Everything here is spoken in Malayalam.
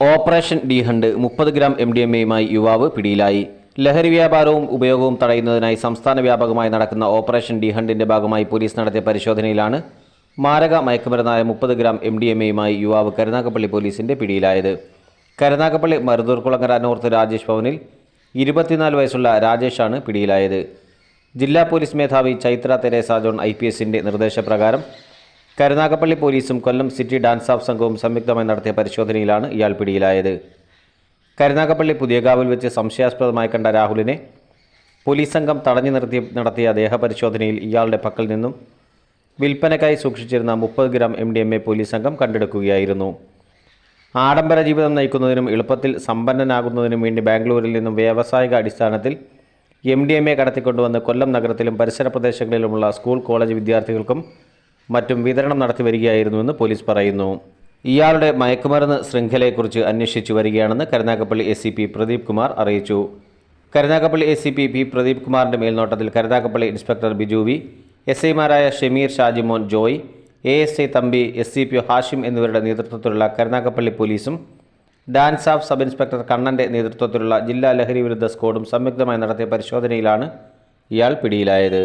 ഓപ്പറേഷൻ ഡി ഹണ്ട് മുപ്പത് ഗ്രാം എം ഡി എം എയുമായി യുവാവ് പിടിയിലായി. ലഹരി വ്യാപാരവും ഉപയോഗവും തടയുന്നതിനായി സംസ്ഥാന വ്യാപകമായി നടക്കുന്ന ഓപ്പറേഷൻ ഡി ഹണ്ടിന്റെ ഭാഗമായി പോലീസ് നടത്തിയ പരിശോധനയിലാണ് മാരക മയക്കുമരുന്നായ മുപ്പത് ഗ്രാം എം ഡി എം എയുമായി യുവാവ് കരുനാഗപ്പള്ളി പോലീസിന്റെ പിടിയിലായത്. കരുനാഗപ്പള്ളി മരുതൂർക്കുളങ്ങര നോർത്ത് രാജേഷ് ഭവനിൽ ഇരുപത്തിനാല് വയസ്സുള്ള രാജേഷാണ് പിടിയിലായത്. ജില്ലാ പോലീസ് മേധാവി Chaitra Teresa John I P നിർദ്ദേശപ്രകാരം കരുനാഗപ്പള്ളി പോലീസും കൊല്ലം സിറ്റി ഡാൻസ് ഓഫ് സംഘവും സംയുക്തമായി നടത്തിയ പരിശോധനയിലാണ് ഇയാൾ പിടിയിലായത്. കരുനാഗപ്പള്ളി പുതിയകാവിൽ വെച്ച് സംശയാസ്പദമായി കണ്ട രാഹുലിനെ പോലീസ് സംഘം തടഞ്ഞു നിർത്തി നടത്തിയ ദേഹപരിശോധനയിൽ ഇയാളുടെ പക്കൽ നിന്നും വിൽപ്പനക്കായി സൂക്ഷിച്ചിരുന്ന മുപ്പത് gram M D M A police സംഘം കണ്ടെടുക്കുകയായിരുന്നു. ആഡംബര ജീവിതം നയിക്കുന്നതിനും എളുപ്പത്തിൽ സമ്പന്നനാകുന്നതിനും വേണ്ടി ബാംഗ്ലൂരിൽ നിന്നും വ്യാവസായിക അടിസ്ഥാനത്തിൽ എം ഡി എം എ കടത്തിക്കൊണ്ടുവന്ന് കൊല്ലം നഗരത്തിലും പരിസര പ്രദേശങ്ങളിലുമുള്ള സ്കൂൾ കോളേജ് വിദ്യാർത്ഥികൾക്കും മറ്റും വിതരണം നടത്തി വരികയായിരുന്നുവെന്ന് പോലീസ് പറയുന്നു. ഇയാളുടെ മയക്കുമരുന്ന് ശൃംഖലയെക്കുറിച്ച് അന്വേഷിച്ചു വരികയാണെന്ന് Karunagappally S C P Pradeep Kumar അറിയിച്ചു. Karunagappally S C P P Pradeep കുമാറിന്റെ മേൽനോട്ടത്തിൽ Karunagappally inspector Biju V S ഐമാരായ Shameer Shajimon Joy A S I Thampi S C P Hashim എന്നിവരുടെ നേതൃത്വത്തിലുള്ള കരുനാഗപ്പള്ളി പോലീസും ഡാൻസ് ഓഫ് സബ് ഇൻസ്പെക്ടർ കണ്ണന്റെ നേതൃത്വത്തിലുള്ള ജില്ലാ ലഹരി വിരുദ്ധ സ്ക്വാഡും സംയുക്തമായി നടത്തിയ പരിശോധനയിലാണ് ഇയാൾ പിടിയിലായത്.